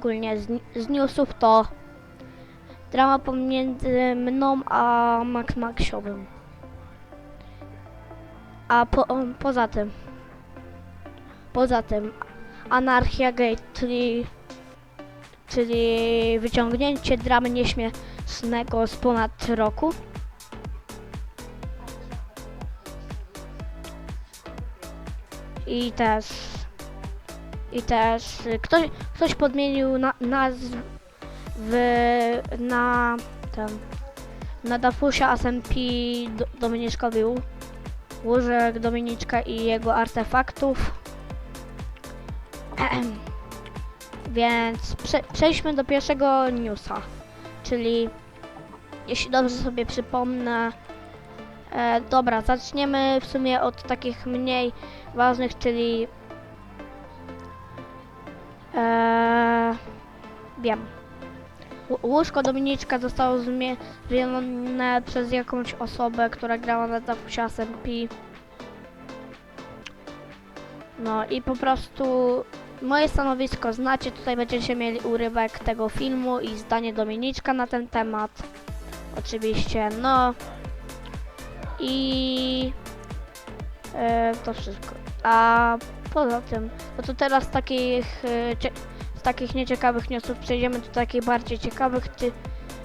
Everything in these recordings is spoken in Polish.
ogólnie z, z newsów to drama pomiędzy mną a Max Maxiowym. A po, poza tym, poza tym Anarchia Gate, czyli, czyli wyciągnięcie dramy nieśmiesznego z ponad roku. I też i też y, ktoś, ktoś podmienił na, na ten na Dafusia SMP do, Dominiczkowi Łużek Dominiczka i jego artefaktów. Więc prze, przejdźmy do pierwszego newsa, czyli jeśli dobrze sobie przypomnę, e, dobra, zaczniemy w sumie od takich mniej ważnych, czyli wiem. Łóżko Dominiczka zostało zmie- zmienione przez jakąś osobę, która grała na Dafusia SMP. No i po prostu moje stanowisko znacie, tutaj będziecie mieli urywek tego filmu i zdanie Dominiczka na ten temat. Oczywiście, no. I e, to wszystko. A poza tym, no to teraz takich, cie, takich nieciekawych newsów przejdziemy do takich bardziej ciekawych. Ty,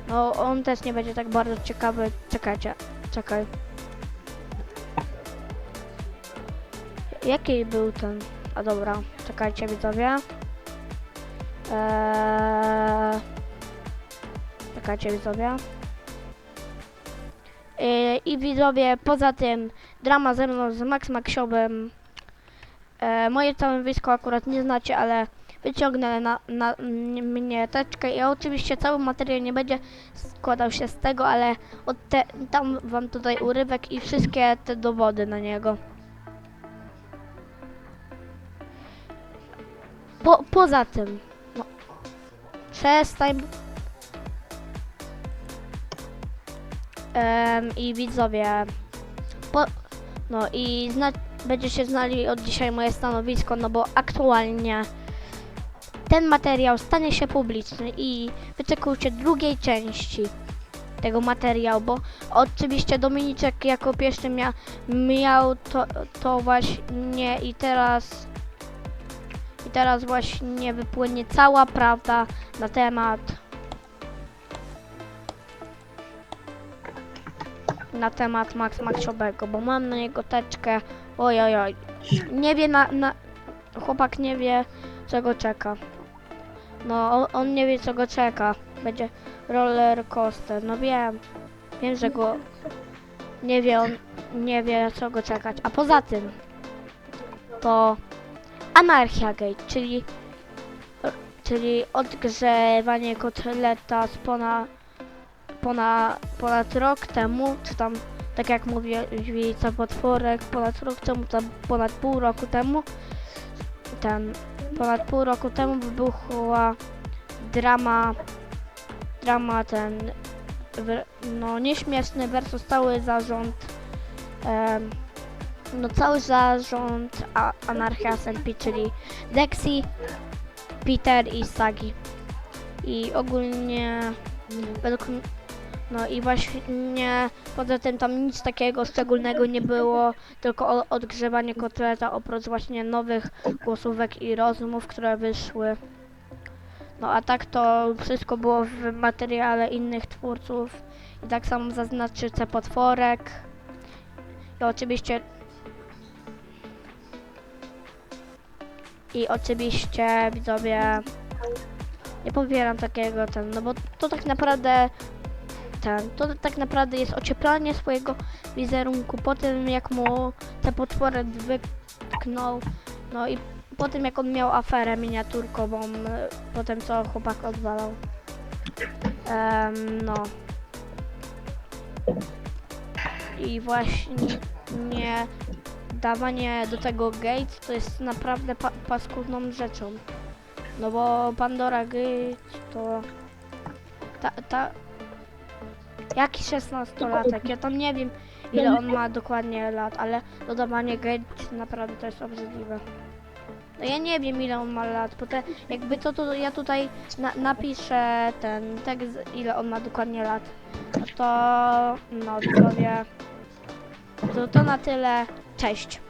no on też nie będzie tak bardzo ciekawy. Czekajcie, czekaj. Jaki był ten? A dobra, czekajcie widzowie. Eee... Czekajcie widzowie. Eee, I widzowie, poza tym drama ze mną z Max Maxiowym. E, moje stanowisko akurat nie znacie, ale wyciągnę na, na mnie teczkę i oczywiście cały materiał nie będzie składał się z tego, ale od te, dam wam tutaj urywek i wszystkie te dowody na niego. Po, poza tym, no, przestań. Em, I widzowie, po, no i zna, będziecie znali od dzisiaj moje stanowisko, no bo aktualnie ten materiał stanie się publiczny i wyczekujcie drugiej części tego materiału, bo oczywiście Dominiczek jako pierwszy mia, miał to, to właśnie i teraz i teraz właśnie wypłynie cała prawda na temat na temat Max Maxiowego, bo mam na niego teczkę Oj, oj. Nie wie na, na... Chłopak nie wie, co go czeka. No, on, nie wie, co go czeka. Będzie roller coaster. No wiem. Wiem, że go... Nie wie, on nie wie, co go czekać. A poza tym... To... Anarchia Gate, czyli... Czyli odgrzewanie kotleta z pona... Ponad, ponad rok temu, czy tam tak jak mówili co potworek, ponad rok temu, tam ponad pół roku temu, ten, ponad pół roku temu wybuchła drama, drama ten, no nieśmieszny versus cały zarząd, no cały zarząd Anarchia SMP, czyli Dexy, Peter i Sagi. I ogólnie według no i właśnie poza tym tam nic takiego szczególnego nie było, tylko odgrzewanie kotleta oprócz właśnie nowych głosówek i rozmów, które wyszły. No a tak to wszystko było w materiale innych twórców i tak samo zaznaczy C potworek. I oczywiście i oczywiście widzowie nie pobieram takiego ten, no bo to tak naprawdę ten, to tak naprawdę jest ocieplanie swojego wizerunku po tym jak mu te potwory wytknął, no i po tym jak on miał aferę miniaturkową, e, po tym co chłopak odwalał. Em, no. I właśnie nie dawanie do tego gate to jest naprawdę pa paskudną rzeczą. No bo Pandora Gate to ta, ta, Jaki 16-latek? Ja tam nie wiem ile on ma dokładnie lat, ale dodawanie gate naprawdę to jest obrzydliwe. No ja nie wiem ile on ma lat, bo te, jakby to, to ja tutaj na, napiszę ten tekst, ile on ma dokładnie lat. No to, no widzowie, to, to na tyle, cześć.